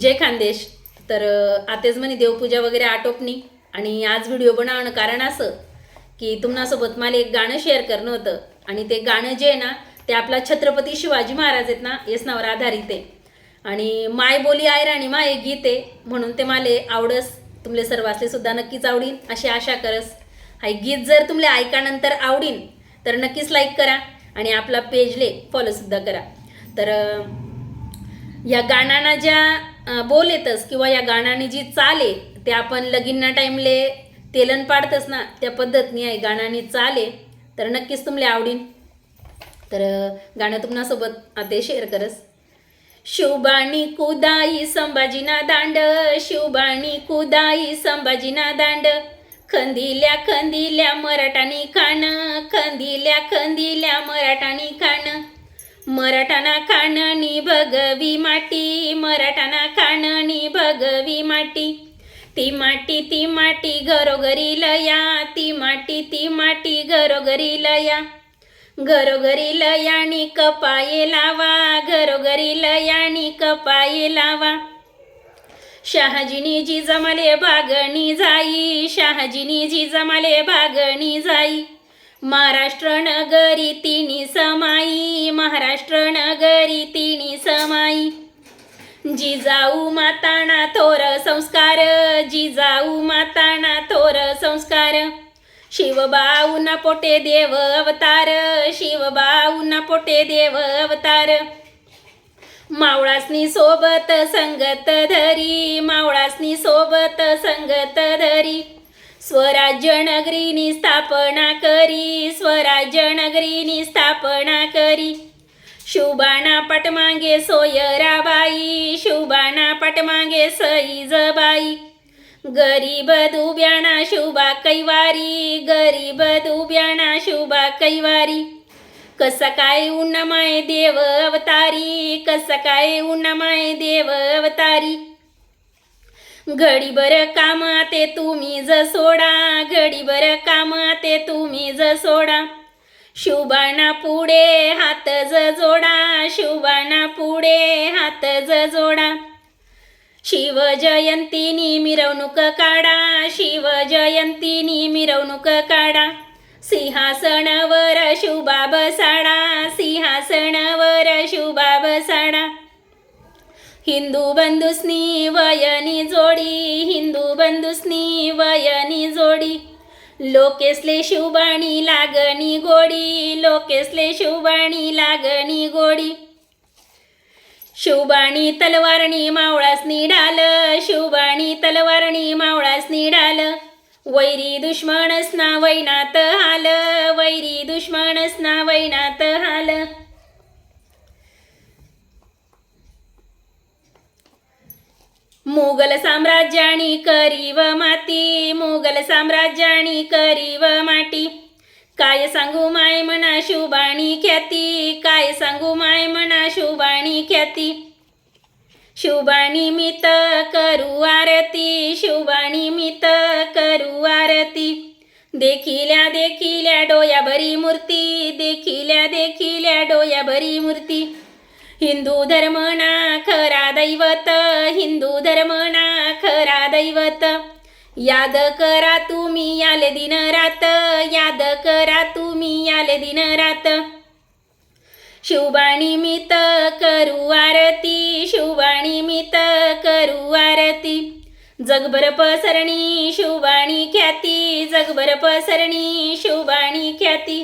जय खानदेश. तर आतेच म्हणे देवपूजा वगैरे आटोपणी. आणि आज व्हिडिओ बनवणं कारण असं की तुम्हासोबत मला एक गाणं शेअर करणं होतं. आणि ते गाणं जे आहे ना ते आपला छत्रपती शिवाजी महाराज आहेत ना याच आधारित आहे. आणि माय बोली आयराणी माय गीत आहे म्हणून ते मला आवडस. तुमले सर्वासले सुद्धा नक्कीच आवडीन अशी आशा करस. हा गीत जर तुमले ऐकानंतर आवडीन तर नक्कीच लाईक करा आणि आपला पेजले फॉलोसुद्धा करा. तर या गाण्यांना ज्या बोल येतस किंवा या गाण्याने जी चाल आहे ते आपण लगीनना टाईमले तेलन पाडतस ना त्या पद्धतीने आहे गाण्याने चाल आहे. तर नक्कीच तुमले आवडीन. तर गाणं तुम्हासोबत आता शेअर करस. शिवबाणी कुदाई संभाजीना दांड शिवबाणी कुदाई संभाजीना दांड. खंदिल्या खंदिल्या मराठानी खाण खंदिल्या खंदिल्या मराठानी खाण. मराठाना कानणी भगवी माटी मराठाना कानणी भगवी माटी. ती माटी ती माटी घरोघरी लया ती माटी ती माटी घरोघरी लया. घरोघरी लयाणी कपाये लावा घरोघरी लयाणी कपाये लावा. शहाजीनी जी जमाले बागणी जाई शहाजीनी जी जमाले बागणी जाई. महाराष्ट्र नगरी तिनी समाई महाराष्ट्र नगरी तिणी समाई. जिजाऊ माताना थोर संस्कार जिजाऊ माताना थोर संस्कार. शिवबाऊना पोटे देव अवतार शिवबाऊना पोटे देव अवतार. मावळासनी सोबत संगत धरी मावळासनी सोबत संगत धरी. स्वराज्य नगरीनी स्थापना करी स्वराज्य नगरीनी स्थापना करी. शुबाना पटमागे सोयराबाई शुबाना पटमागे सईजबाई गरीब दुब्याणा शुभा कैवारी गरीब दुब्याणा शुभा कैवारी. कसं काय उन्नमाय देव अवतारी कसा काय उन्नमाय देव अवतारी. घडीभर काम ते तुम्ही ज सोडा घडीभर काम ते तुम्ही ज सोडा. शुभाना पुढे हात ज जोडा शुभाना पुढे हात ज जोडा. शिवजयंतीनी मिरवणूक काढा शिवजयंतीनी मिरवणूक काढा. सिंहासनावर शुभा बसाडा सिंहासनावर शुभा बसाडा. हिंदू बंधुस्नी वयनी जोडी हिंदू बंधुस्नी वयनी जोडी. लोकेसले शिवबाणी लागणी गोडी लोकेसले शिवबाणी लागणी गोडी. शिवबाणी तलवारणी मावळासनी ढाल शिवबाणी तलवारणी मावळासनी ढाल. वैरी दुश्मनस ना वैनात हाल वैरी दुश्मनस ना वैनात हाल मुघल साम्राज्यानी करीव माती मुघल साम्राज्यानी करीव माटी. काय सांगू माय म्हणा शुभाणी ख्याती काय सांगू माय म्हणा शुभाणी ख्याती. शुभाणी मित करू आरती शुभाणी मित करू आरती. देखिल्या देखिल्या डोया भरी मूर्ती देखिल्या देखिल्या डोया भरी मूर्ती. हिंदू धर्मना खरा दैवत हिंदू धर्मना खरा दैवत याद करा तुम्ही याले दिन रात याद करा तुम्ही याले दिन रात शुभाणी मित करू आरती शुभाणी मित करू आरती जगभर पसरणी शुभाणी ख्याती जगभर पसरणी शुभाणी ख्याती